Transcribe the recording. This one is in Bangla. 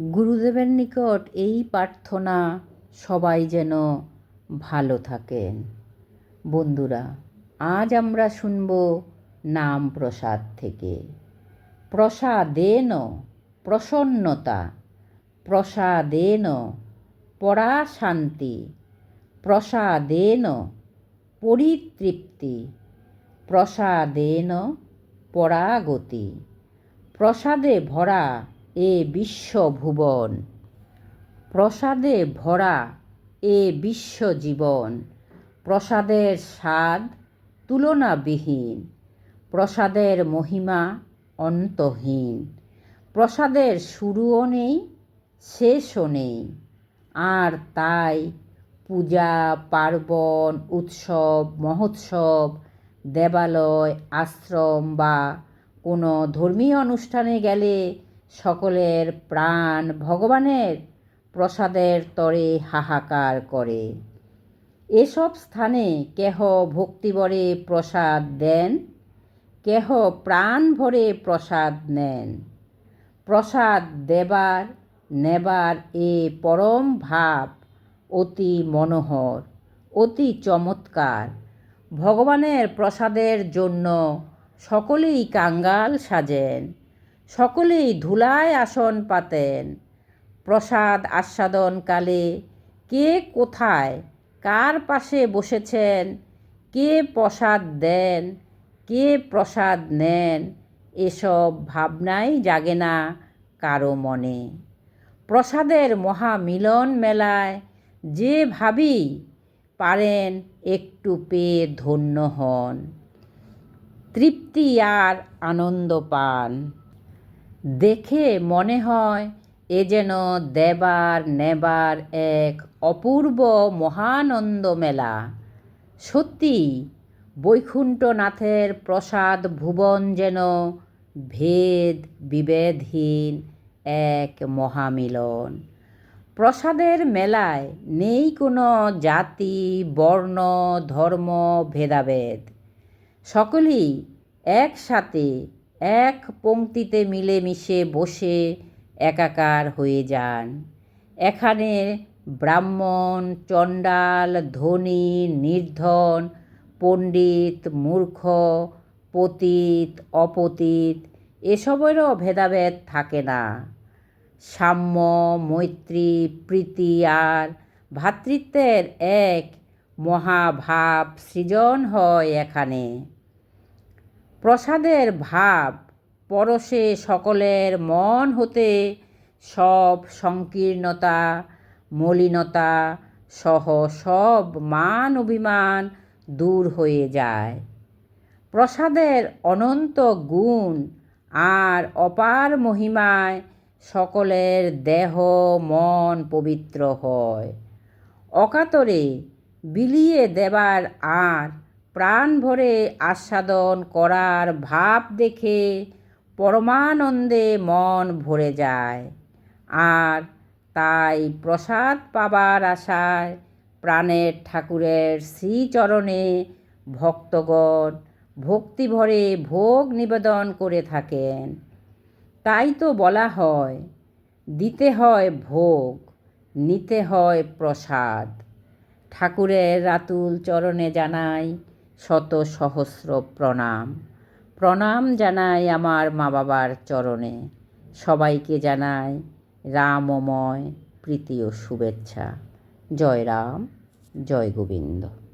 গুরুদেবের নিকট এই প্রার্থনা সবাই যেন ভালো থাকেন। বন্ধুরা, আজ আমরা শুনব নাম প্রসাদ থেকে। প্রসাদেন, প্রসন্নতা। প্রসাদেন পরা শান্তি প্রসাদেন, পরিতৃপ্তি। প্রসাদেন, পরাগতি। প্রসাদে ভরা এ বিশ্বভুবন। প্রসাদে ভরা এ বিশ্বজীবন। প্রসাদের স্বাদ তুলনাবিহীন। প্রসাদের মহিমা অন্তহীন। প্রসাদের শুরুও নেই, শেষও নেই। আর তাই পূজা, পার্বণ, উৎসব, মহোৎসব, দেবালয়, আশ্রম বা কোনো ধর্মীয় অনুষ্ঠানে গেলে সকলের প্রাণ ভগবানের প্রসাদের তরে হাহাকার করে। এসব স্থানে কেহ ভক্তিবরে প্রসাদ দেন, কেহ প্রাণ ভরে প্রসাদ নেন। প্রসাদ দেবার, নেবার এ পরম ভাব অতি মনোহর, অতি চমৎকার। ভগবানের প্রসাদের জন্য সকলেই কাঙ্গাল সাজেন। সকলেই ধুলায় আসন পাতেন। প্রসাদ আস্বাদনকালে কে কোথায়, কার পাশে বসেছেন, কে প্রসাদ দেন, কে প্রসাদ নেন, এসব ভাবনাই জাগে না কারও মনে। প্রসাদের মহামিলন মেলায় যে ভাবি পারেন একটু পেয়ে ধন্য হন। তৃপ্তি আর আনন্দ পান। দেখে মনে হয় এ যেন দেবার নেবার এক অপূর্ব মহানন্দ মেলা সত্যি, বৈকুণ্ঠনাথের প্রসাদ ভুবন যেন ভেদ বিভেদহীন এক মহামিলন। প্রসাদের মেলায় নেই কোনো জাতি, বর্ণ, ধর্ম, ভেদাভেদ। সকলেই একসাথে এক পংক্তিতে মিলেমিশে বসে একাকার হয়ে যান। এখানে ব্রাহ্মণ, চণ্ডাল, ধনী, নির্ধন, পণ্ডিত, মূর্খ, পতিত, অপতিত এসবেরও ভেদাভেদ থাকে না। সাম্য, মৈত্রী, প্রীতি আর ভ্রাতৃত্বের এক মহাভাব সৃজন হয় এখানে। প্রসাদের ভাব পরশে সকলের মন হতে সব সংকীর্ণতা, মলিনতা সহ সব মান অভিমান দূর হয়ে যায়। প্রসাদের অনন্ত গুণ আর অপার মহিমায় সকলের দেহ, মন পবিত্র হয়। অকাতরে বিলিয়ে দেবার আর প্রাণ ভরে আস্বাদন করার ভাব দেখে পরমানন্দে মন ভরে যায়। আর তাই প্রসাদ পাবার আশায় প্রাণের ঠাকুরের শ্রীচরণে ভক্তগণ ভক্তি ভরে ভোগ নিবেদন করে থাকেন। তাই তো বলা হয়, দিতে হয় ভোগ, নিতে হয় প্রসাদ। ঠাকুরের রাতুল চরণে জানাই শত সহস্র প্রণাম। প্রণাম জানাই আমার মা বাবার চরণে। সবাইকে জানাই রামময় প্রীতি ও শুভেচ্ছা। জয় রাম, জয় গোবিন্দ।